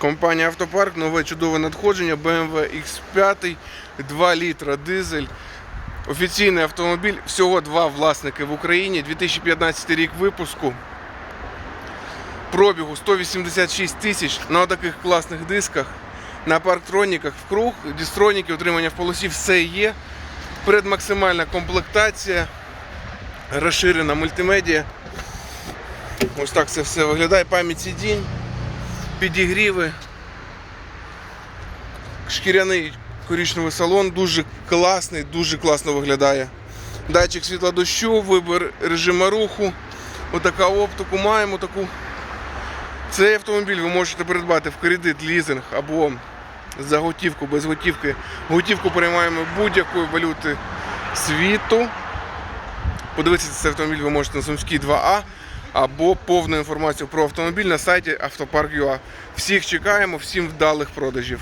Компанія Автопарк, нове чудове надходження BMW X5, 2 літра дизель. Офіційний автомобіль, всього два власники в Україні, 2015 рік випуску. Пробігу 186 тисяч на таких класних дисках, на парктроніках в круг, дістроніки, отримання в полосі, все є. Предмаксимальна комплектація, розширена мультимедіа. Ось так це все виглядає. Пам'ять сидінь, підігріви, шкіряний коричневий салон, дуже класний, дуже класно виглядає. Датчик світла дощу, вибір режиму руху. Отака оптику маємо таку. Цей автомобіль ви можете придбати в кредит, лізинг або за готівку, без готівки. Готівку приймаємо будь-якої валюти світу. Подивитися цей автомобіль ви можете на Сумській 2А або повну інформацію про автомобіль на сайті автопарк.ua. Всіх чекаємо, всім вдалих продажів.